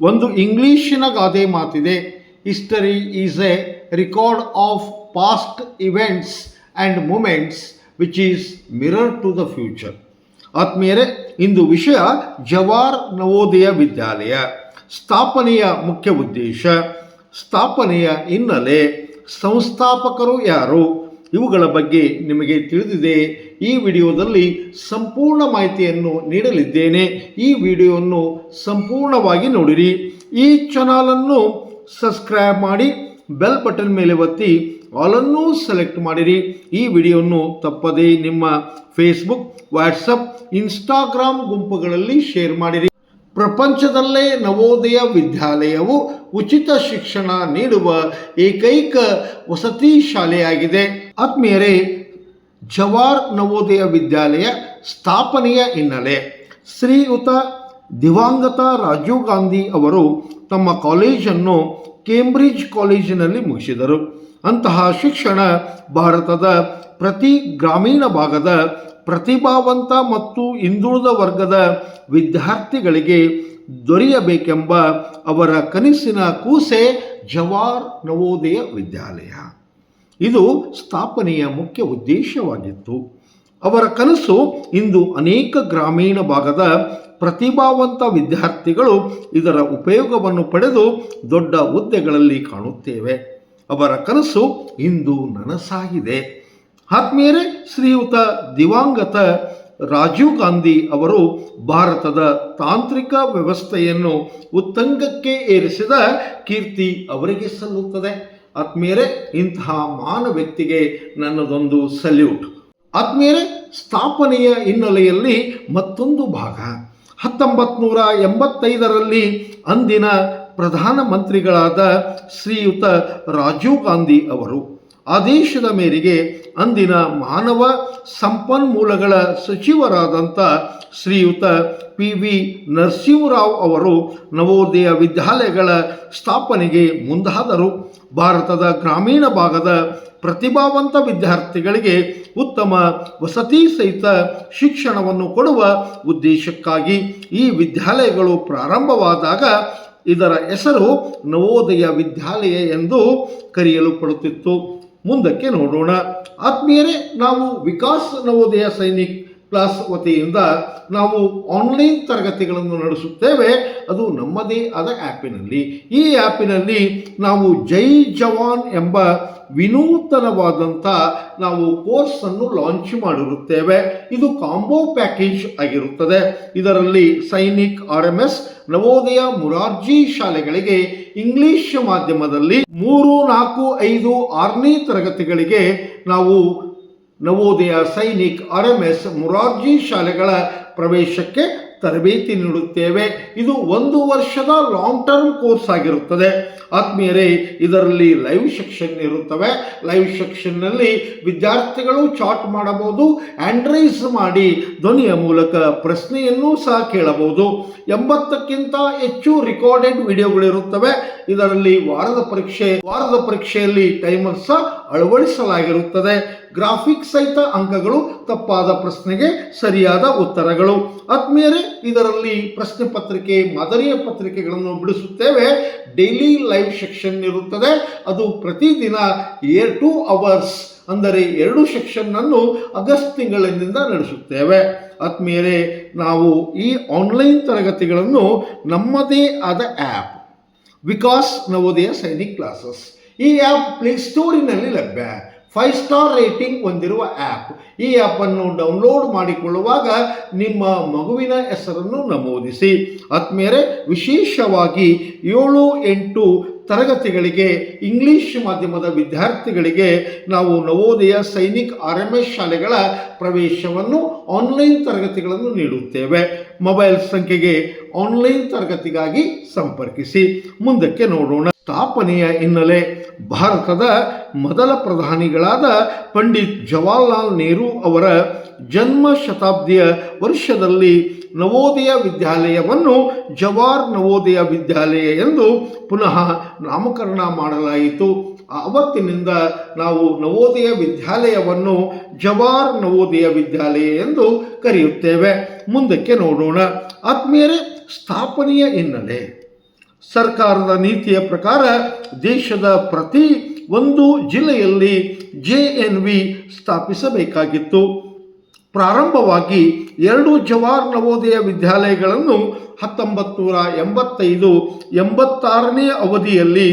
ಒಂದು ಇಂಗ್ಲೀಷಿನ ಗಾದೆ ಮಾತಿದೆ. History is a record of past events and moments which is mirror to the future ಆತ್ಮೀಯರೇ, ಇಂದು ವಿಷಯ ಜವಾರ್ ನವೋದಯ ವಿದ್ಯಾಲಯ. ಸ್ಥಾಪನೆಯ ಮುಖ್ಯ ಉದ್ದೇಶ, ಸ್ಥಾಪನೆಯ ಹಿನ್ನೆಲೆ, ಸಂಸ್ಥಾಪಕರು ಯಾರು ಇವುಗಳ ಬಗ್ಗೆ ನಿಮಗೆ ತಿಳಿದಿದೆ. ಈ ವಿಡಿಯೋದಲ್ಲಿ ಸಂಪೂರ್ಣ ಮಾಹಿತಿಯನ್ನು ನೀಡಲಿದ್ದೇನೆ. ಈ ವಿಡಿಯೋವನ್ನು ಸಂಪೂರ್ಣವಾಗಿ ನೋಡಿರಿ. ಈ ಚಾನಲನ್ನು ಸಬ್ಸ್ಕ್ರೈಬ್ ಮಾಡಿ, ಬೆಲ್ ಬಟನ್ ಮೇಲೆ ಒತ್ತಿ, ಆಲನ್ನೂ ಸೆಲೆಕ್ಟ್ ಮಾಡಿರಿ. ಈ ವಿಡಿಯೋವನ್ನು ತಪ್ಪದೇ ನಿಮ್ಮ ಫೇಸ್ಬುಕ್ ವಾಟ್ಸಪ್ ಇನ್ಸ್ಟಾಗ್ರಾಮ್ ಗುಂಪುಗಳಲ್ಲಿ ಶೇರ್ ಮಾಡಿರಿ. ಪ್ರಪಂಚದಲ್ಲೇ ನವೋದಯ ವಿದ್ಯಾಲಯವು ಉಚಿತ ಶಿಕ್ಷಣ ನೀಡುವ ಏಕೈಕ ವಸತಿ ಶಾಲೆಯಾಗಿದೆ. ಆತ್ಮೀಯರೇ, ಜವಾರ್ ನವೋದಯ ವಿದ್ಯಾಲಯ ಸ್ಥಾಪನೆಯ ಹಿನ್ನೆಲೆ. ಶ್ರೀಯುತ ದಿವಂಗತ ರಾಜೀವ್ ಗಾಂಧಿ ಅವರು ತಮ್ಮ ಕಾಲೇಜನ್ನು ಕೇಂಬ್ರಿಡ್ಜ್ ಕಾಲೇಜಿನಲ್ಲಿ ಮುಗಿಸಿದರು. ಅಂತಹ ಶಿಕ್ಷಣ ಭಾರತದ ಪ್ರತಿ ಗ್ರಾಮೀಣ ಭಾಗದ ಪ್ರತಿಭಾವಂತ ಮತ್ತು ಹಿಂದುಳಿದ ವರ್ಗದ ವಿದ್ಯಾರ್ಥಿಗಳಿಗೆ ದೊರೆಯಬೇಕೆಂಬ ಅವರ ಕನಸಿನ ಕೂಸೆ ಜವಾರ್ ನವೋದಯ ವಿದ್ಯಾಲಯ. ಇದು ಸ್ಥಾಪನೆಯ ಮುಖ್ಯ ಉದ್ದೇಶವಾಗಿತ್ತು. ಅವರ ಕನಸು ಇಂದು ಅನೇಕ ಗ್ರಾಮೀಣ ಭಾಗದ ಪ್ರತಿಭಾವಂತ ವಿದ್ಯಾರ್ಥಿಗಳು ಇದರ ಉಪಯೋಗವನ್ನು ಪಡೆದು ದೊಡ್ಡ ಹುದ್ದೆಗಳಲ್ಲಿ ಕಾಣುತ್ತೇವೆ. ಅವರ ಕನಸು ಇಂದು ನನಸಾಗಿದೆ. ಆತ್ಮೀಯರೇ, ಶ್ರೀಯುತ ದಿವಂಗತ ರಾಜೀವ್ ಗಾಂಧಿ ಅವರು ಭಾರತದ ತಾಂತ್ರಿಕ ವ್ಯವಸ್ಥೆಯನ್ನು ಉತ್ತಂಗಕ್ಕೆ ಏರಿಸಿದ ಕೀರ್ತಿ ಅವರಿಗೆ ಸಲ್ಲುತ್ತದೆ. ಆತ್ಮೀಯರೇ, ಇಂತಹ ಮಾನ ವ್ಯಕ್ತಿಗೆ ನನ್ನದೊಂದು ಸಲ್ಯೂಟ್. ಆತ್ಮೀಯರೇ, ಸ್ಥಾಪನೆಯ ಹಿನ್ನೆಲೆಯಲ್ಲಿ ಮತ್ತೊಂದು ಭಾಗ. ಹತ್ತೊಂಬತ್ತು ನೂರ ಎಂಬತ್ತೈದರಲ್ಲಿ ಅಂದಿನ ಪ್ರಧಾನಮಂತ್ರಿಗಳಾದ ಶ್ರೀಯುತ ರಾಜೀವ್ ಗಾಂಧಿ ಅವರು. ಆದೇಶದ ಮೇರೆಗೆ ಅಂದಿನ ಮಾನವ ಸಂಪನ್ಮೂಲಗಳ ಸಚಿವರಾದಂಥ ಶ್ರೀಯುತ ಪಿ ವಿ ನರಸಿಂಹರಾವ್ ಅವರು ನವೋದಯ ವಿದ್ಯಾಲಯಗಳ ಸ್ಥಾಪನೆಗೆ ಮುಂದಾದರು. ಭಾರತದ ಗ್ರಾಮೀಣ ಭಾಗದ ಪ್ರತಿಭಾವಂತ ವಿದ್ಯಾರ್ಥಿಗಳಿಗೆ ಉತ್ತಮ ವಸತಿ ಸಹಿತ ಶಿಕ್ಷಣವನ್ನು ಕೊಡುವ ಉದ್ದೇಶಕ್ಕಾಗಿ ಈ ವಿದ್ಯಾಲಯಗಳು ಪ್ರಾರಂಭವಾದಾಗ ಇದರ ಹೆಸರು ನವೋದಯ ವಿದ್ಯಾಲಯ ಎಂದು ಕರೆಯಲ್ಪಡುತ್ತಿತ್ತು. ಮುಂದಕ್ಕೆ ನೋಡೋಣ. ಆತ್ಮೀಯರೇ ನಾವು ವಿಕಾಸ್ ನವೋದಯ ಸೈನಿಕ್ ಕ್ಲಾಸ್ ವತಿಯಿಂದ ನಾವು ಆನ್ಲೈನ್ ತರಗತಿಗಳನ್ನು ನಡೆಸುತ್ತೇವೆ. ಅದು ನಮ್ಮದೇ ಆದ ಆ್ಯಪಿನಲ್ಲಿ ಈ ಆ್ಯಪಿನಲ್ಲಿ ನಾವು ಜೈ ಜವಾನ್ ಎಂಬ ವಿನೂತನವಾದಂಥ ನಾವು ಕೋರ್ಸನ್ನು ಲಾಂಚ್ ಮಾಡಿರುತ್ತೇವೆ. ಇದು ಕಾಂಬೋ ಪ್ಯಾಕೇಜ್ ಆಗಿರುತ್ತದೆ. ಇದರಲ್ಲಿ Sainik R M S Navodaya Morarji ಶಾಲೆಗಳಿಗೆ ಇಂಗ್ಲಿಷ್ ಮಾಧ್ಯಮದಲ್ಲಿ ಮೂರು ನಾಲ್ಕು ಐದು ಆರನೇ ತರಗತಿಗಳಿಗೆ ನಾವು Navodaya Sainik R M S Morarji ಶಾಲೆಗಳ ಪ್ರವೇಶಕ್ಕೆ ತರಬೇತಿ ನೀಡುತ್ತೇವೆ. ಇದು ಒಂದು ವರ್ಷದ ಲಾಂಗ್ ಟರ್ಮ್ ಕೋರ್ಸ್ ಆಗಿರುತ್ತದೆ. ಆತ್ಮೀಯರೇ, ಇದರಲ್ಲಿ ಲೈವ್ ಸೆಕ್ಷನ್ ಇರುತ್ತವೆ. ಲೈವ್ ಸೆಕ್ಷನ್ನಲ್ಲಿ ವಿದ್ಯಾರ್ಥಿಗಳು ಚಾಟ್ ಮಾಡಬಹುದು ಆ್ಯಂಡ್ರೈಸ್ ಮಾಡಿ ಧ್ವನಿಯ ಮೂಲಕ ಪ್ರಶ್ನೆಯನ್ನು ಸಹ ಕೇಳಬಹುದು. ಎಂಬತ್ತಕ್ಕಿಂತ ಹೆಚ್ಚು ರೆಕಾರ್ಡೆಡ್ ವಿಡಿಯೋಗಳಿರುತ್ತವೆ. ಇದರಲ್ಲಿ ವಾರದ ಪರೀಕ್ಷೆ, ವಾರದ ಪರೀಕ್ಷೆಯಲ್ಲಿ ಟೈಮರ್ ಸಹ ಅಳವಡಿಸಲಾಗಿರುತ್ತದೆ. ಗ್ರಾಫಿಕ್ ಸಹಿತ ಅಂಕಗಳು ತಪ್ಪಾದ ಪ್ರಶ್ನೆಗೆ ಸರಿಯಾದ ಉತ್ತರಗಳು. ಆತ್ಮೀಯರೇ, ಇದರಲ್ಲಿ ಪ್ರಶ್ನೆ ಪತ್ರಿಕೆ, ಮಾದರಿಯ ಪತ್ರಿಕೆಗಳನ್ನು ಬಿಡಿಸುತ್ತೇವೆ. ಡೈಲಿ ಲೈವ್ ಸೆಕ್ಷನ್ ಇರುತ್ತದೆ. ಅದು ಪ್ರತಿದಿನ ಏರ್ ಟು ಅವರ್ಸ್ ಅಂದರೆ ಎರಡು ಸೆಕ್ಷನ್ನನ್ನು ಆಗಸ್ಟ್ ತಿಂಗಳಿನಿಂದ ನಡೆಸುತ್ತೇವೆ. ಆತ್ಮೀಯರೇ, ನಾವು ಈ ಆನ್ಲೈನ್ ತರಗತಿಗಳನ್ನು ನಮ್ಮದೇ ಆದ ಆ್ಯಪ್, ವಿಕಾಸ್ ನವೋದಯ ಸೈನಿಕ್ ಕ್ಲಾಸಸ್. ಈ ಆ್ಯಪ್ ಪ್ಲೇಸ್ಟೋರಿನಲ್ಲಿ ಲಭ್ಯ. ಫೈವ್ ಸ್ಟಾರ್ ರೇಟಿಂಗ್ ಹೊಂದಿರುವ ಆ್ಯಪ್ ಈ ಆ್ಯಪನ್ನು ಡೌನ್ಲೋಡ್ ಮಾಡಿಕೊಳ್ಳುವಾಗ ನಿಮ್ಮ ಮಗುವಿನ ಹೆಸರನ್ನು ನಮೂದಿಸಿ. ಆತ್ಮೀಯರೇ, ವಿಶೇಷವಾಗಿ ಏಳು ಎಂಟು ತರಗತಿಗಳಿಗೆ ಇಂಗ್ಲಿಷ್ ಮಾಧ್ಯಮದ ವಿದ್ಯಾರ್ಥಿಗಳಿಗೆ ನಾವು Navodaya Sainik R M S ಶಾಲೆಗಳ ಪ್ರವೇಶವನ್ನು ಆನ್ಲೈನ್ ತರಗತಿಗಳನ್ನು ನೀಡುತ್ತೇವೆ. ಮೊಬೈಲ್ ಸಂಖ್ಯೆಗೆ ಆನ್ಲೈನ್ ತರಗತಿಗಾಗಿ ಸಂಪರ್ಕಿಸಿ. ಮುಂದಕ್ಕೆ ನೋಡೋಣ. ಸ್ಥಾಪನೆಯ ಹಿನ್ನೆಲೆ ಭಾರತದ ಮೊದಲ ಪ್ರಧಾನಿಗಳಾದ ಪಂಡಿತ್ ಜವಾಹರ್ಲಾಲ್ ನೆಹರು ಅವರ ಜನ್ಮ ಶತಾಬ್ದಿಯ ವರ್ಷದಲ್ಲಿ ನವೋದಯ ವಿದ್ಯಾಲಯವನ್ನು ಜವಾರ್ ನವೋದಯ ವಿದ್ಯಾಲಯ ಎಂದು ಪುನಃ ನಾಮಕರಣ ಮಾಡಲಾಯಿತು. ಅವತ್ತಿನಿಂದ ನಾವು ನವೋದಯ ವಿದ್ಯಾಲಯವನ್ನು ಜವಾರ್ ನವೋದಯ ವಿದ್ಯಾಲಯ ಎಂದು ಕರೆಯುತ್ತೇವೆ. ಮುಂದಕ್ಕೆ ನೋಡೋಣ. ಆತ್ಮೀಯರೇ, ಸ್ಥಾಪನೆಯ ಹಿನ್ನೆಲೆ. ಸರ್ಕಾರದ ನೀತಿಯ ಪ್ರಕಾರ ದೇಶದ ಪ್ರತಿ ಒಂದು ಜಿಲ್ಲೆಯಲ್ಲಿ ಜೆ ಎನ್ ವಿ ಸ್ಥಾಪಿಸಬೇಕಾಗಿತ್ತು. ಪ್ರಾರಂಭವಾಗಿ ಎರಡು ಜವಾಹರ್ ನವೋದಯ ವಿದ್ಯಾಲಯಗಳನ್ನು ಹತ್ತೊಂಬತ್ತು ನೂರ ಎಂಬತ್ತೈದು, ಎಂಬತ್ತಾರನೇ ಅವಧಿಯಲ್ಲಿ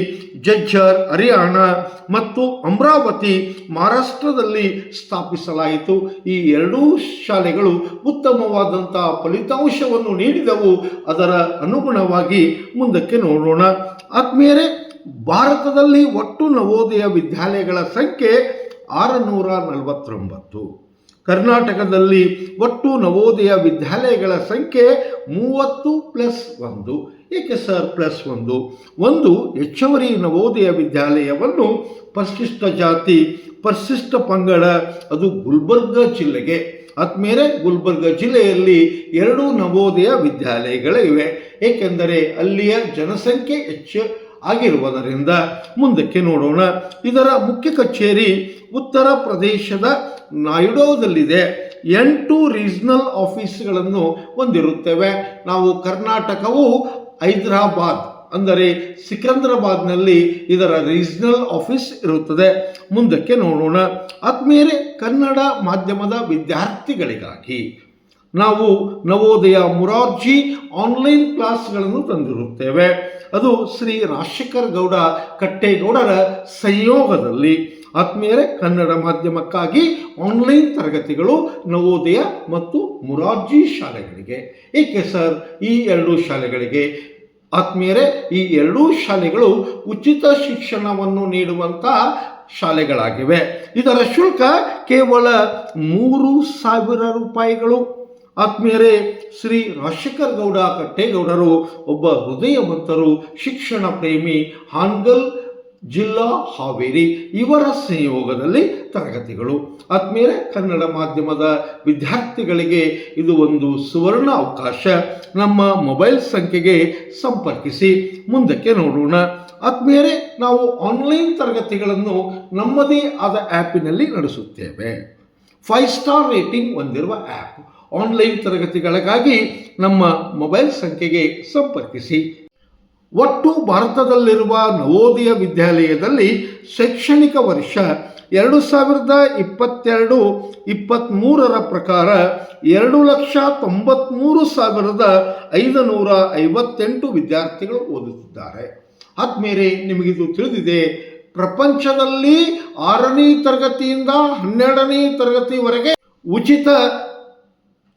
ಜಜ್ಜರ್, ಹರಿಯಾಣ ಮತ್ತು ಅಮರಾವತಿ ಮಹಾರಾಷ್ಟ್ರದಲ್ಲಿ ಸ್ಥಾಪಿಸಲಾಯಿತು. ಈ ಎರಡೂ ಶಾಲೆಗಳು ಉತ್ತಮವಾದಂಥ ಫಲಿತಾಂಶವನ್ನು ನೀಡಿದವು. ಅದರ ಅನುಗುಣವಾಗಿ ಮುಂದಕ್ಕೆ ನೋಡೋಣ. ಆದ್ಮೇಲೆ ಭಾರತದಲ್ಲಿ ಒಟ್ಟು ನವೋದಯ ವಿದ್ಯಾಲಯಗಳ ಸಂಖ್ಯೆ ಆರುನೂರ ನಲವತ್ತೊಂಬತ್ತು. ಕರ್ನಾಟಕದಲ್ಲಿ ಒಟ್ಟು ನವೋದಯ ವಿದ್ಯಾಲಯಗಳ ಸಂಖ್ಯೆ ಮೂವತ್ತು ಪ್ಲಸ್ ಒಂದು. ಏಕೆ ಸರ್ ಪ್ಲಸ್ ಒಂದು? ಒಂದು ಹೆಚ್ಚುವರಿ ನವೋದಯ ವಿದ್ಯಾಲಯವನ್ನು ಪರಿಶಿಷ್ಟ ಜಾತಿ, ಪರಿಶಿಷ್ಟ ಪಂಗಡ, ಅದು ಗುಲ್ಬರ್ಗ ಜಿಲ್ಲೆಗೆ. ಆದ್ಮೇಲೆ ಗುಲ್ಬರ್ಗ ಜಿಲ್ಲೆಯಲ್ಲಿ ಎರಡು ನವೋದಯ ವಿದ್ಯಾಲಯಗಳಿವೆ ಏಕೆಂದರೆ ಅಲ್ಲಿಯ ಜನಸಂಖ್ಯೆ ಹೆಚ್ಚು ಆಗಿರುವುದರಿಂದ ಮುಂದಕ್ಕೆ ನೋಡೋಣ. ಇದರ ಮುಖ್ಯ ಕಚೇರಿ ಉತ್ತರ ಪ್ರದೇಶದ ನಾಯ್ಡೋದಲ್ಲಿದೆ. ಎಂಟು ರೀಜ್ನಲ್ ಆಫೀಸ್ಗಳನ್ನು ಹೊಂದಿರುತ್ತೇವೆ. ನಾವು ಕರ್ನಾಟಕವು ಹೈದರಾಬಾದ್ ಅಂದರೆ ಸಿಕಂದ್ರಾಬಾದ್ನಲ್ಲಿ ಇದರ ರೀಜ್ನಲ್ ಆಫೀಸ್ ಇರುತ್ತದೆ. ಮುಂದಕ್ಕೆ ನೋಡೋಣ. ಆದ್ಮೇಲೆ ಕನ್ನಡ ಮಾಧ್ಯಮದ ವಿದ್ಯಾರ್ಥಿಗಳಿಗಾಗಿ ನಾವು ನವೋದಯ ಮುರಾರ್ಜಿ ಆನ್ಲೈನ್ ಕ್ಲಾಸ್ಗಳನ್ನು ತಂದಿರುತ್ತೇವೆ. ಅದು ಶ್ರೀ ರಾಜಶೇಖರ್ ಗೌಡ ಕಟ್ಟೇಗೌಡರ ಸಂಯೋಗದಲ್ಲಿ ಆತ್ಮೀಯರೇ ಕನ್ನಡ ಮಾಧ್ಯಮಕ್ಕಾಗಿ ಆನ್ಲೈನ್ ತರಗತಿಗಳು, ನವೋದಯ ಮತ್ತು ಮುರಾರ್ಜಿ ಶಾಲೆಗಳಿಗೆ. ಏಕೆ ಸರ್? ಈ ಎರಡು ಶಾಲೆಗಳಿಗೆ. ಆತ್ಮೀಯರೇ, ಈ ಎರಡೂ ಶಾಲೆಗಳು ಉಚಿತ ಶಿಕ್ಷಣವನ್ನು ನೀಡುವಂತಹ ಶಾಲೆಗಳಾಗಿವೆ. ಇದರ ಶುಲ್ಕ ಕೇವಲ ಮೂರು ಸಾವಿರ ರೂಪಾಯಿಗಳು. ಆತ್ಮೀಯರೇ, ಶ್ರೀ ರಾಜಶೇಖರ್ ಗೌಡ ಕಟ್ಟೇಗೌಡರು ಒಬ್ಬ ಹೃದಯವಂತರು, ಶಿಕ್ಷಣ ಪ್ರೇಮಿ, ಹಾನ್ಗಲ್ ಜಿಲ್ಲಾ ಹಾವೇರಿ ಇವರ ಸಂಯೋಗದಲ್ಲಿ ತರಗತಿಗಳು. ಆದ್ಮೇಲೆ ಕನ್ನಡ ಮಾಧ್ಯಮದ ವಿದ್ಯಾರ್ಥಿಗಳಿಗೆ ಇದು ಒಂದು ಸುವರ್ಣ ಅವಕಾಶ. ನಮ್ಮ ಮೊಬೈಲ್ ಸಂಖ್ಯೆಗೆ ಸಂಪರ್ಕಿಸಿ. ಮುಂದಕ್ಕೆ ನೋಡೋಣ. ಆದ್ಮೇಲೆ ನಾವು ಆನ್ಲೈನ್ ತರಗತಿಗಳನ್ನು ನಮ್ಮದೇ ಆದ ಆ್ಯಪಿನಲ್ಲಿ ನಡೆಸುತ್ತೇವೆ. ಫೈವ್ ಸ್ಟಾರ್ ರೇಟಿಂಗ್ ಹೊಂದಿರುವ ಆ್ಯಪ್. ಆನ್ಲೈನ್ ತರಗತಿಗಳಿಗಾಗಿ ನಮ್ಮ ಮೊಬೈಲ್ ಸಂಖ್ಯೆಗೆ ಸಂಪರ್ಕಿಸಿ. ಒಟ್ಟು ಭಾರತದಲ್ಲಿರುವ ನವೋದಯ ವಿದ್ಯಾಲಯದಲ್ಲಿ ಶೈಕ್ಷಣಿಕ ವರ್ಷ ಎರಡು ಸಾವಿರದ ಇಪ್ಪತ್ತೆರಡು ಇಪ್ಪತ್ತ್ಮೂರರ ಪ್ರಕಾರ ಎರಡು ಲಕ್ಷ ತೊಂಬತ್ತ್ಮೂರು ಸಾವಿರದ ಐದುನೂರ ಐವತ್ತೆಂಟು ವಿದ್ಯಾರ್ಥಿಗಳು ಓದುತ್ತಿದ್ದಾರೆ. ಆದ್ಮೇಲೆ ನಿಮಗಿದು ತಿಳಿದಿದೆ, ಪ್ರಪಂಚದಲ್ಲಿ ಆರನೇ ತರಗತಿಯಿಂದ ಹನ್ನೆರಡನೇ ತರಗತಿವರೆಗೆ ಉಚಿತ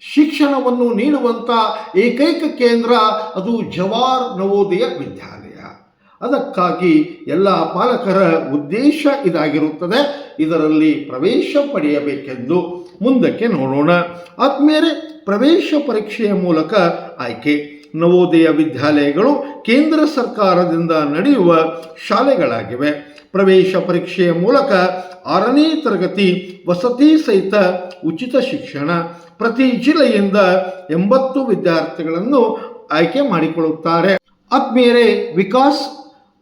ಶಿಕ್ಷಣವನ್ನು ನೀಡುವಂಥ ಏಕೈಕ ಕೇಂದ್ರ ಅದು ಜವಾರ್ ನವೋದಯ ವಿದ್ಯಾಲಯ. ಅದಕ್ಕಾಗಿ ಎಲ್ಲ ಪಾಲಕರ ಉದ್ದೇಶ ಇದಾಗಿರುತ್ತದೆ. ಇದರಲ್ಲಿ ಪ್ರವೇಶ ಪಡೆಯಬೇಕೆಂದು ಮುಂದಕ್ಕೆ ನೋಡೋಣ. ಆದ್ಮೇಲೆ ಪ್ರವೇಶ ಪರೀಕ್ಷೆಯ ಮೂಲಕ ಆಯ್ಕೆ. ನವೋದಯ ವಿದ್ಯಾಲಯಗಳು ಕೇಂದ್ರ ಸರ್ಕಾರದಿಂದ ನಡೆಯುವ ಶಾಲೆಗಳಾಗಿವೆ. ಪ್ರವೇಶ ಪರೀಕ್ಷೆಯ ಮೂಲಕ ಆರನೇ ತರಗತಿ ವಸತಿ ಸಹಿತ ಉಚಿತ ಶಿಕ್ಷಣ ಪ್ರತಿ ಜಿಲ್ಲೆಯಿಂದ ಎಂಬತ್ತು ವಿದ್ಯಾರ್ಥಿಗಳನ್ನು ಆಯ್ಕೆ ಮಾಡಿಕೊಳ್ಳುತ್ತಾರೆ. ಆದ್ಮೇಲೆ ವಿಕಾಸ್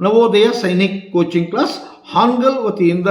ನವೋದಯ ಸೈನಿಕ್ ಕೋಚಿಂಗ್ ಕ್ಲಾಸ್ ಹಾನ್ಗಲ್ ವತಿಯಿಂದ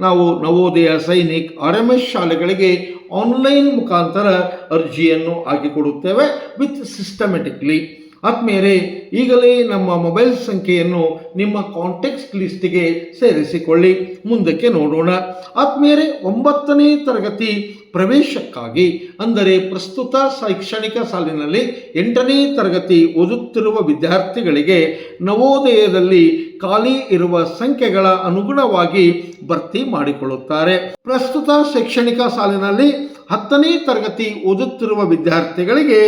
ನಾವು Navodaya Sainik R M S ಶಾಲೆಗಳಿಗೆ ಆನ್ಲೈನ್ ಮುಖಾಂತರ ಅರ್ಜಿಯನ್ನು ಹಾಕಿಕೊಡುತ್ತೇವೆ ವಿತ್ ಸಿಸ್ಟಮೆಟಿಕ್ಲಿ ಆದ್ಮೇಲೆ ಈಗಲೇ ನಮ್ಮ ಮೊಬೈಲ್ ಸಂಖ್ಯೆಯನ್ನು ನಿಮ್ಮ ಕಾಂಟ್ಯಾಕ್ಟ್ ಲಿಸ್ಟಿಗೆ ಸೇರಿಸಿಕೊಳ್ಳಿ. ಮುಂದಕ್ಕೆ ನೋಡೋಣ. ಆತ್ಮೀಯರೇ ಒಂಬತ್ತನೇ ತರಗತಿ ಪ್ರವೇಶಕ್ಕಾಗಿ, ಅಂದರೆ ಪ್ರಸ್ತುತ ಶೈಕ್ಷಣಿಕ ಸಾಲಿನಲ್ಲಿ ಎಂಟನೇ ತರಗತಿ ಓದುತ್ತಿರುವ ವಿದ್ಯಾರ್ಥಿಗಳಿಗೆ ನವೋದಯದಲ್ಲಿ ಖಾಲಿ ಇರುವ ಸಂಖ್ಯೆಗಳ ಅನುಗುಣವಾಗಿ ಭರ್ತಿ ಮಾಡಿಕೊಳ್ಳುತ್ತಾರೆ. ಪ್ರಸ್ತುತ ಶೈಕ್ಷಣಿಕ ಸಾಲಿನಲ್ಲಿ ಹತ್ತನೇ ತರಗತಿ ಓದುತ್ತಿರುವ ವಿದ್ಯಾರ್ಥಿಗಳಿಗೆ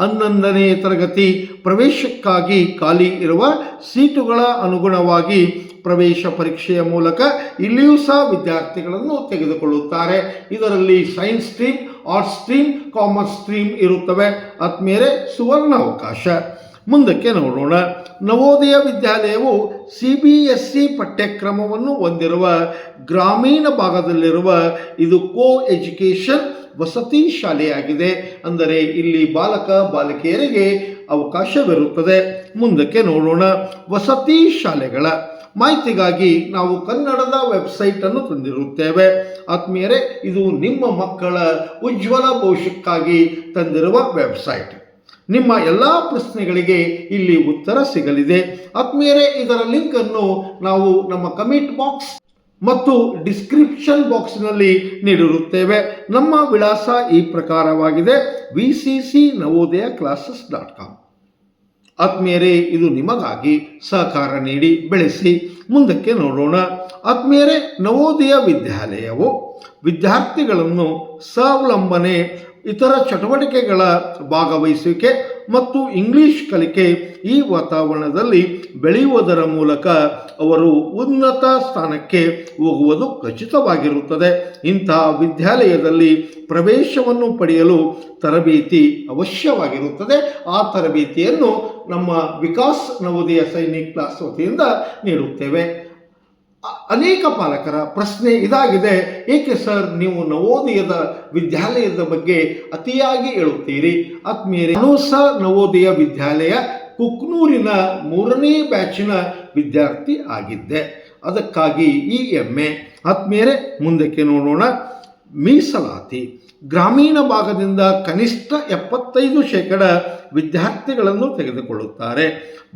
ಹನ್ನೊಂದನೇ ತರಗತಿ ಪ್ರವೇಶಕ್ಕಾಗಿ ಖಾಲಿ ಇರುವ ಸೀಟುಗಳ ಅನುಗುಣವಾಗಿ ಪ್ರವೇಶ ಪರೀಕ್ಷೆಯ ಮೂಲಕ ಇಲ್ಲಿಯೂ ಸಹ ವಿದ್ಯಾರ್ಥಿಗಳನ್ನು ತೆಗೆದುಕೊಳ್ಳುತ್ತಾರೆ. ಇದರಲ್ಲಿ science stream, arts stream, commerce stream ಇರುತ್ತವೆ. ಆದ್ಮೇಲೆ ಸುವರ್ಣ ಅವಕಾಶ ಮುಂದಕ್ಕೆ ನೋಡೋಣ. ನವೋದಯ ವಿದ್ಯಾಲಯವು ಸಿ ಬಿ ಎಸ್ ಸಿ ಪಠ್ಯಕ್ರಮವನ್ನು ಹೊಂದಿರುವ ಗ್ರಾಮೀಣ ಭಾಗದಲ್ಲಿರುವ ಇದು ಕೋ ಎಜುಕೇಷನ್ ವಸತಿ ಶಾಲೆಯಾಗಿದೆ. ಅಂದರೆ ಇಲ್ಲಿ ಬಾಲಕ, ಬಾಲಕಿಯರಿಗೆ ಅವಕಾಶವಿರುತ್ತದೆ. ಮುಂದಕ್ಕೆ ನೋಡೋಣ. ವಸತಿ ಶಾಲೆಗಳ ಮಾಹಿತಿಗಾಗಿ ನಾವು ಕನ್ನಡದ ವೆಬ್ಸೈಟನ್ನು ತಂದಿರುತ್ತೇವೆ. ಆತ್ಮೀಯರೇ, ಇದು ನಿಮ್ಮ ಮಕ್ಕಳ ಉಜ್ವಲ ಭವಿಷ್ಯಕ್ಕಾಗಿ ತಂದಿರುವ ವೆಬ್ಸೈಟ್ ನಿಮ್ಮ ಎಲ್ಲ ಪ್ರಶ್ನೆಗಳಿಗೆ ಇಲ್ಲಿ ಉತ್ತರ ಸಿಗಲಿದೆ. ಆತ್ಮೀಯರೇ, ಇದರ ಲಿಂಕನ್ನು ನಾವು ನಮ್ಮ ಕಮೆಂಟ್ ಬಾಕ್ಸ್ ಮತ್ತು ಡಿಸ್ಕ್ರಿಪ್ಷನ್ ಬಾಕ್ಸ್ನಲ್ಲಿ ನೀಡಿರುತ್ತೇವೆ. ನಮ್ಮ ವಿಳಾಸ ಈ ಪ್ರಕಾರವಾಗಿದೆ V C C Navodaya classes dot com ಆತ್ಮೀಯರೇ, ಇದು ನಿಮಗಾಗಿ ಸಹಕಾರ ನೀಡಿ ಬೆಳೆಸಿ. ಮುಂದಕ್ಕೆ ನೋಡೋಣ. ಆತ್ಮೀಯರೇ, ನವೋದಯ ವಿದ್ಯಾಲಯವು ವಿದ್ಯಾರ್ಥಿಗಳನ್ನು ಸ್ವಾವಲಂಬನೆ, ಇತರ ಚಟುವಟಿಕೆಗಳ ಭಾಗವಹಿಸುವಿಕೆ ಮತ್ತು ಇಂಗ್ಲಿಷ್ ಕಲಿಕೆ ಈ ವಾತಾವರಣದಲ್ಲಿ ಬೆಳೆಯುವುದರ ಮೂಲಕ ಅವರು ಉನ್ನತ ಸ್ಥಾನಕ್ಕೆ ಹೋಗುವುದು ಖಚಿತವಾಗಿರುತ್ತದೆ. ಇಂತಹ ವಿದ್ಯಾಲಯದಲ್ಲಿ ಪ್ರವೇಶವನ್ನು ಪಡೆಯಲು ತರಬೇತಿ ಅವಶ್ಯವಾಗಿರುತ್ತದೆ. ಆ ತರಬೇತಿಯನ್ನು ನಮ್ಮ ವಿಕಾಸ್ ನವೋದಯ ಸೈನಿಕ್ ಕ್ಲಾಸ್ ವತಿಯಿಂದ ನೀಡುತ್ತೇವೆ. ಅನೇಕ ಪಾಲಕರ ಪ್ರಶ್ನೆ ಇದಾಗಿದೆ. ಏಕೆ ಸರ್, ನೀವು ನವೋದಯದ ವಿದ್ಯಾಲಯದ ಬಗ್ಗೆ ಅತಿಯಾಗಿ ಹೇಳುತ್ತೀರಿ? ಆತ್ಮೀಯರೇ, ಅನುಸ ನವೋದಯ ವಿದ್ಯಾಲಯ ಕುಕ್ನೂರಿನ ಮೂರನೇ ಬ್ಯಾಚಿನ ವಿದ್ಯಾರ್ಥಿ ಆಗಿದ್ದೆ. ಅದಕ್ಕಾಗಿ ಈ ಹೆಮ್ಮೆ ಆತ್ಮೀಯರೇ, ಮುಂದಕ್ಕೆ ನೋಡೋಣ. ಮೀಸಲಾತಿ. ಗ್ರಾಮೀಣ ಭಾಗದಿಂದ ಕನಿಷ್ಠ ಎಪ್ಪತ್ತೈದು ಶೇಕಡ ವಿದ್ಯಾರ್ಥಿಗಳನ್ನು ತೆಗೆದುಕೊಳ್ಳುತ್ತಾರೆ.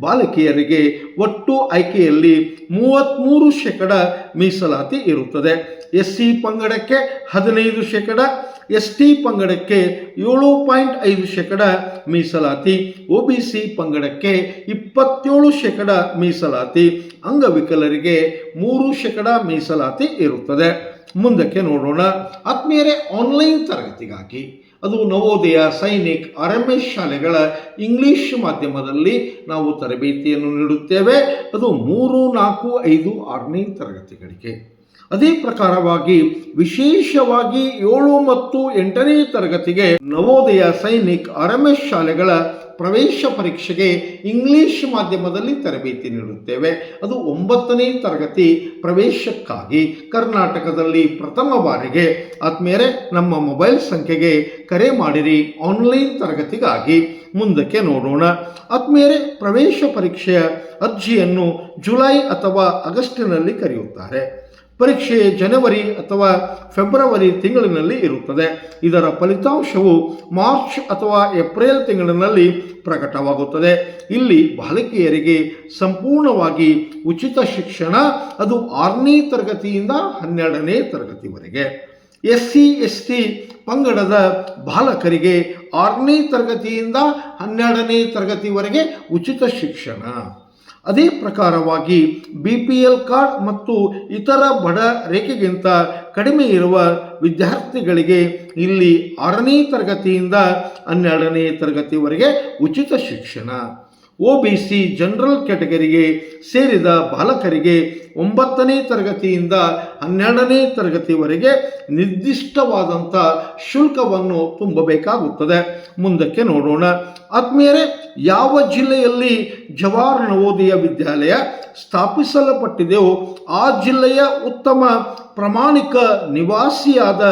ಬಾಲಕಿಯರಿಗೆ ಒಟ್ಟು ಆಯ್ಕೆಯಲ್ಲಿ ಮೂವತ್ತ್ಮೂರು ಶೇಕಡ ಮೀಸಲಾತಿ ಇರುತ್ತದೆ. ಎಸ್ ಸಿ ಪಂಗಡಕ್ಕೆ ಹದಿನೈದು ಶೇಕಡ ಎಸ್ ಟಿ ಪಂಗಡಕ್ಕೆ ಏಳು ಪಾಯಿಂಟ್ ಐದು ಶೇಕಡ ಮೀಸಲಾತಿ ಒ ಬಿ ಸಿ ಪಂಗಡಕ್ಕೆ ಇಪ್ಪತ್ತೇಳು ಶೇಕಡ ಮೀಸಲಾತಿ, ಅಂಗವಿಕಲರಿಗೆ ಮೂರು ಶೇಕಡ ಮೀಸಲಾತಿ ಇರುತ್ತದೆ. ಮುಂದಕ್ಕೆ ನೋಡೋಣ. ಆತ್ಮೀಯರೇ, ಆನ್ಲೈನ್ ತರಗತಿಗಾಗಿ ಅದು Navodaya Sainik R M S ಶಾಲೆಗಳ ಇಂಗ್ಲಿಷ್ ಮಾಧ್ಯಮದಲ್ಲಿ ನಾವು ತರಬೇತಿಯನ್ನು ನೀಡುತ್ತೇವೆ. ಅದು ಮೂರು, ನಾಲ್ಕು, ಐದು, ಆರನೇ ತರಗತಿಗಳಿಗೆ. ಅದೇ ಪ್ರಕಾರವಾಗಿ ವಿಶೇಷವಾಗಿ ಏಳು ಮತ್ತು ಎಂಟನೇ ತರಗತಿಗೆ ನವೋದಯ ಸೈನಿಕ್ ಆರ್ ಶಾಲೆಗಳ ಪ್ರವೇಶ ಪರೀಕ್ಷೆಗೆ ಇಂಗ್ಲಿಷ್ ಮಾಧ್ಯಮದಲ್ಲಿ ತರಬೇತಿ ನೀಡುತ್ತೇವೆ. ಅದು ಒಂಬತ್ತನೇ ತರಗತಿ ಪ್ರವೇಶಕ್ಕಾಗಿ ಕರ್ನಾಟಕದಲ್ಲಿ ಪ್ರಥಮ ಬಾರಿಗೆ. ಆದ್ಮೇಲೆ ನಮ್ಮ ಮೊಬೈಲ್ ಸಂಖ್ಯೆಗೆ ಕರೆ ಮಾಡಿರಿ ಆನ್ಲೈನ್ ತರಗತಿಗಾಗಿ. ಮುಂದಕ್ಕೆ ನೋಡೋಣ. ಆದ್ಮೇಲೆ ಪ್ರವೇಶ ಪರೀಕ್ಷೆಯ ಅರ್ಜಿಯನ್ನು ಜುಲೈ ಅಥವಾ ಆಗಸ್ಟಿನಲ್ಲಿ ಕರೆಯುತ್ತಾರೆ. ಪರೀಕ್ಷೆ ಜನವರಿ ಅಥವಾ ಫೆಬ್ರವರಿ ತಿಂಗಳಿನಲ್ಲಿ ಇರುತ್ತದೆ. ಇದರ ಫಲಿತಾಂಶವು ಮಾರ್ಚ್ ಅಥವಾ ಏಪ್ರಿಲ್ ತಿಂಗಳಿನಲ್ಲಿ ಪ್ರಕಟವಾಗುತ್ತದೆ. ಇಲ್ಲಿ ಬಾಲಕಿಯರಿಗೆ ಸಂಪೂರ್ಣವಾಗಿ ಉಚಿತ ಶಿಕ್ಷಣ, ಅದು ಆರನೇ ತರಗತಿಯಿಂದ ಹನ್ನೆರಡನೇ ತರಗತಿವರೆಗೆ. ಎಸ್ ಸಿ ಎಸ್ ಟಿ ಪಂಗಡದ ಬಾಲಕರಿಗೆ ಆರನೇ ತರಗತಿಯಿಂದ ಹನ್ನೆರಡನೇ ತರಗತಿವರೆಗೆ ಉಚಿತ ಶಿಕ್ಷಣ. ಅದೇ ಪ್ರಕಾರವಾಗಿ ಬಿ ಪಿ ಎಲ್ ಕಾರ್ಡ್ ಮತ್ತು ಇತರ ಬಡ ರೇಖೆಗಿಂತ ಕಡಿಮೆ ಇರುವ ವಿದ್ಯಾರ್ಥಿಗಳಿಗೆ ಇಲ್ಲಿ ಆರನೇ ತರಗತಿಯಿಂದ ಹನ್ನೆರಡನೇ ತರಗತಿವರೆಗೆ ಉಚಿತ ಶಿಕ್ಷಣ. ಒ ಬಿ ಸಿ ಜನರಲ್ ಕ್ಯಾಟಗರಿಗೆ ಸೇರಿದ ಬಾಲಕರಿಗೆ ಒಂಬತ್ತನೇ ತರಗತಿಯಿಂದ ಹನ್ನೆರಡನೇ ತರಗತಿವರೆಗೆ ನಿರ್ದಿಷ್ಟವಾದಂಥ ಶುಲ್ಕವನ್ನು ತುಂಬಬೇಕಾಗುತ್ತದೆ. ಮುಂದಕ್ಕೆ ನೋಡೋಣ. ಆದ್ಮೇಲೆ ಯಾವ ಜಿಲ್ಲೆಯಲ್ಲಿ ಜವಾಹರ್ ನವೋದಯ ವಿದ್ಯಾಲಯ ಸ್ಥಾಪಿಸಲ್ಪಟ್ಟಿದೆಯೋ ಆ ಜಿಲ್ಲೆಯ ಉತ್ತಮ ಪ್ರಾಮಾಣಿಕ ನಿವಾಸಿಯಾದ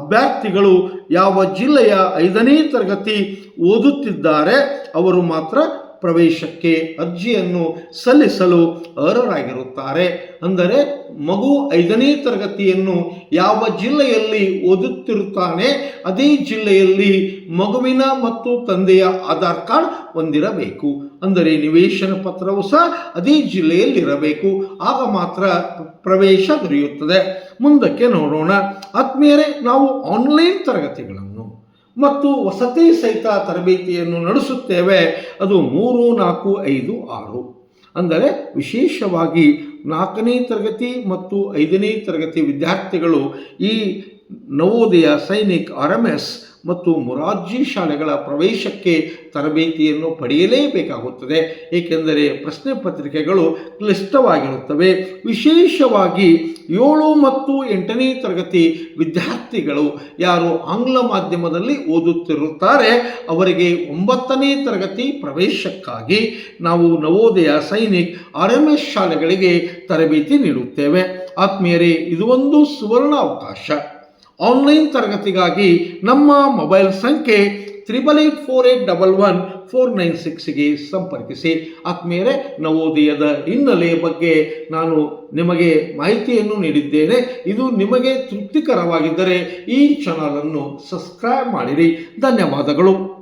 ಅಭ್ಯರ್ಥಿಗಳು ಯಾವ ಜಿಲ್ಲೆಯ ಐದನೇ ತರಗತಿ ಓದುತ್ತಿದ್ದಾರೆ, ಅವರು ಮಾತ್ರ ಪ್ರವೇಶಕ್ಕೆ ಅರ್ಜಿಯನ್ನು ಸಲ್ಲಿಸಲು ಅರ್ಹರಾಗಿರುತ್ತಾರೆ. ಅಂದರೆ ಮಗು ಐದನೇ ತರಗತಿಯನ್ನು ಯಾವ ಜಿಲ್ಲೆಯಲ್ಲಿ ಓದುತ್ತಿರುತ್ತಾನೆ, ಅದೇ ಜಿಲ್ಲೆಯಲ್ಲಿ ಮಗುವಿನ ಮತ್ತು ತಂದೆಯ ಆಧಾರ್ ಕಾರ್ಡ್ ಹೊಂದಿರಬೇಕು. ಅಂದರೆ ನಿವೇಶನ ಪತ್ರವು ಸಹ ಅದೇ ಜಿಲ್ಲೆಯಲ್ಲಿರಬೇಕು. ಆಗ ಮಾತ್ರ ಪ್ರವೇಶ ದೊರೆಯುತ್ತದೆ. ಮುಂದಕ್ಕೆ ನೋಡೋಣ. ಆತ್ಮೀಯರೇ, ನಾವು ಆನ್ಲೈನ್ ತರಗತಿಗಳನ್ನು ಮತ್ತು ವಸತಿ ಸಹಿತ ತರಬೇತಿಯನ್ನು ನಡೆಸುತ್ತೇವೆ. ಅದು ಮೂರು, ನಾಲ್ಕು, ಐದು, ಆರು. ಅಂದರೆ ವಿಶೇಷವಾಗಿ ನಾಲ್ಕನೇ ತರಗತಿ ಮತ್ತು ಐದನೇ ತರಗತಿ ವಿದ್ಯಾರ್ಥಿಗಳು ಈ Navodaya Sainik R M S ಮತ್ತು ಮೊರಾರ್ಜಿ ಶಾಲೆಗಳ ಪ್ರವೇಶಕ್ಕೆ ತರಬೇತಿಯನ್ನು ಪಡೆಯಲೇಬೇಕಾಗುತ್ತದೆ. ಏಕೆಂದರೆ ಪ್ರಶ್ನೆ ಪತ್ರಿಕೆಗಳು ಕ್ಲಿಷ್ಟವಾಗಿರುತ್ತವೆ. ವಿಶೇಷವಾಗಿ ಏಳು ಮತ್ತು ಎಂಟನೇ ತರಗತಿ ವಿದ್ಯಾರ್ಥಿಗಳು ಯಾರು ಆಂಗ್ಲ ಮಾಧ್ಯಮದಲ್ಲಿ ಓದುತ್ತಿರುತ್ತಾರೆ, ಅವರಿಗೆ ಒಂಬತ್ತನೇ ತರಗತಿ ಪ್ರವೇಶಕ್ಕಾಗಿ ನಾವು Navodaya Sainik R M S ಶಾಲೆಗಳಿಗೆ ತರಬೇತಿ ನೀಡುತ್ತೇವೆ. ಆತ್ಮೀಯರೇ, ಇದು ಒಂದು ಸುವರ್ಣ ಅವಕಾಶ ಆನ್ಲೈನ್ ತರಗತಿಗಾಗಿ ನಮ್ಮ ಮೊಬೈಲ್ ಸಂಖ್ಯೆ triple eight four eight double one four nine ಸಿಕ್ಸ್ಗೆ ಸಂಪರ್ಕಿಸಿ. ಆತ್ಮೇಲೆ ನವೋದಯದ ಹಿನ್ನೆಲೆಯ ಬಗ್ಗೆ ನಾನು ನಿಮಗೆ ಮಾಹಿತಿಯನ್ನು ನೀಡಿದ್ದೇನೆ. ಇದು ನಿಮಗೆ ತೃಪ್ತಿಕರವಾಗಿದ್ದರೆ ಈ ಚಾನಲನ್ನು ಸಬ್ಸ್ಕ್ರೈಬ್ ಮಾಡಿರಿ. ಧನ್ಯವಾದಗಳು.